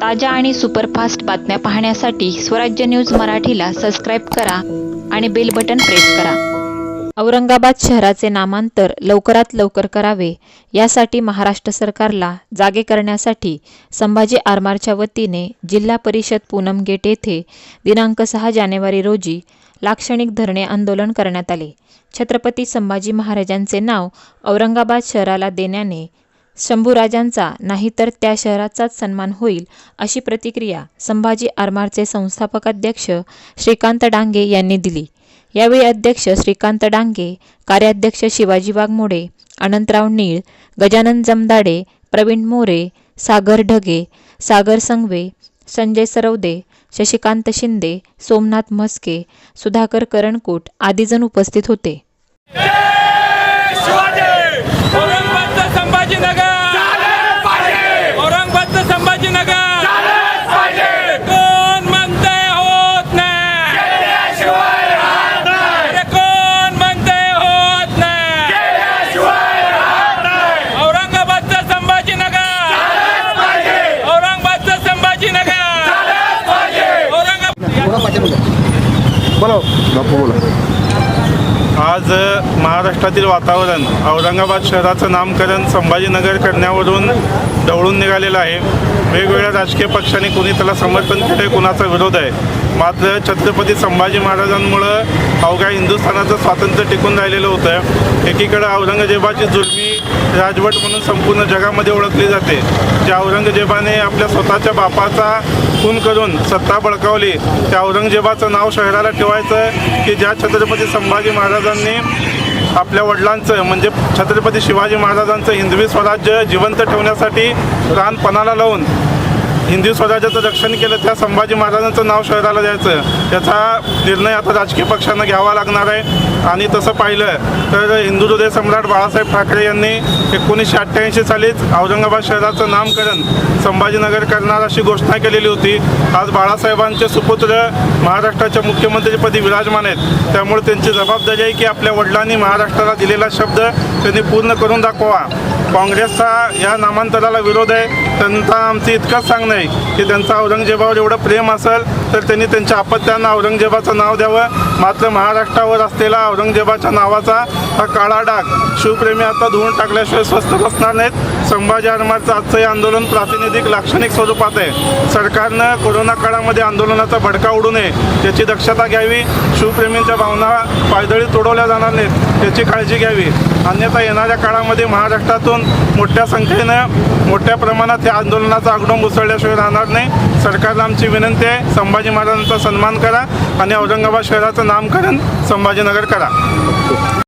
ताज्या आणि सुपरफास्ट बातम्या पाहण्यासाठी स्वराज्य न्यूज मराठीला सबस्क्राईब करा आणि बेल बटन प्रेस करा. औरंगाबाद शहराचे नामांतर लवकरात लवकर करावे यासाठी महाराष्ट्र सरकारला जागे करण्यासाठी संभाजी आरमारच्या वतीने जिल्हा परिषद पूनम गेट येथे दिनांक सहा जानेवारी रोजी लाक्षणिक धरणे आंदोलन करण्यात आले. छत्रपती संभाजी महाराजांचे नाव औरंगाबाद शहराला देण्याने शंभूराजांचा नाही तर त्या शहराचाच सन्मान होईल अशी प्रतिक्रिया संभाजी आरमारचे संस्थापक अध्यक्ष श्रीकांत डांगे यांनी दिली. यावेळी अध्यक्ष श्रीकांत डांगे कार्याध्यक्ष शिवाजी वाघमोडे अनंतराव नीळ गजानन जमदाडे प्रवीण मोरे सागर ढगे सागर संगवे संजय सरवदे शशिकांत शिंदे सोमनाथ म्हस्के सुधाकर करणकूट आदी जण उपस्थित होते औरंगाबादचं संभाजीनगर औरंगाबादचं संभाजीनगर कोण म्हणतंय होत नाही अरे कोण म्हणतंय होत नाही औरंगाबादचं संभाजीनगर औरंगाबादचं संभाजीनगर औरंगाबाद बापू बोला. आज महाराष्ट्रातील वातावरण औरंगाबाद शहराचं नामकरण संभाजीनगर करण्यावरून ढवळून निघालेलं आहे. वेगवेगळ्या राजकीय पक्षांनी कुणी त्याला समर्थन केले कुणाचा विरोध आहे? मात्र छत्रपती संभाजी महाराजांमुळं अवघ्या हिंदुस्थानाचं स्वातंत्र्य टिकून राहिलेलं होतं. एकीकडं औरंगजेबाची जुलमी राजवट म्हणून संपूर्ण जगामध्ये ओळखली जाते. ज्या औरंगजेबाने आपल्या स्वतःच्या बापाचा खून करून सत्ता बळकावली. त्या औरंगजेबाचं नाव शहराला ठेवायचं की ज्या छत्रपती संभाजी महाराजांनी आपल्या वडिलांचं म्हणजे छत्रपती शिवाजी महाराजांचं हिंदवी स्वराज्य जिवंत ठेवण्यासाठी रानपणाला लावून हिंदी स्वराज्याचं रक्षण केलं त्या संभाजी महाराजांचं नाव शहराला द्यायचं. याचा निर्णय आता राजकीय पक्षांना घ्यावा लागणार आहे. आणि तसं पाहिलं तर हिंदू हृदय सम्राट बाळासाहेब ठाकरे यांनी एकोणीसशे अठ्ठ्याऐंशी सालीच औरंगाबाद शहराचं नामकरण संभाजीनगर करणार अशी घोषणा केलेली होती. आज बाळासाहेबांचे सुपुत्र महाराष्ट्राच्या मुख्यमंत्रीपदी विराजमान आहेत. त्यामुळे त्यांची जबाबदारी आहे की आपल्या वडिलांनी महाराष्ट्राला दिलेला शब्द त्यांनी पूर्ण करून दाखवा. काँग्रेसचा या नामांतराला विरोध आहे. त्यांचा आमचं इतकंच सांगणं आहे की त्यांचं औरंगजेबावर एवढं प्रेम असेल तर त्यांनी त्यांच्या अपत्यांना औरंगजेबाचं नाव द्यावं. मात्र महाराष्ट्रावर असलेला औरंगजेबाच्या नावाचा हा काळा डाग शिवप्रेमी आता धुवून टाकल्याशिवाय स्वस्त बसणार नाहीत. संभाजी आरमारचं आजचं हे आंदोलन प्रातिनिधिक लाक्षणिक स्वरूपात आहे. सरकारनं कोरोना काळामध्ये आंदोलनाचा भडका उडू नये याची दक्षता घ्यावी शिवप्रेमींच्या भावना पायदळी तोडवल्या जाणार नाहीत याची काळजी घ्यावी. अन्यथा येणाऱ्या काळामध्ये महाराष्ट्रातून मोठ्या संख्येनं मोठ्या प्रमाणात या आंदोलनाचा आगडोंब उसळल्याशिवाय राहणार नाही. सरकारला आमची विनंती आहे संभाजी महाराजांचा सन्मान करा आणि औरंगाबाद शहराचं नामकरण संभाजीनगर करा.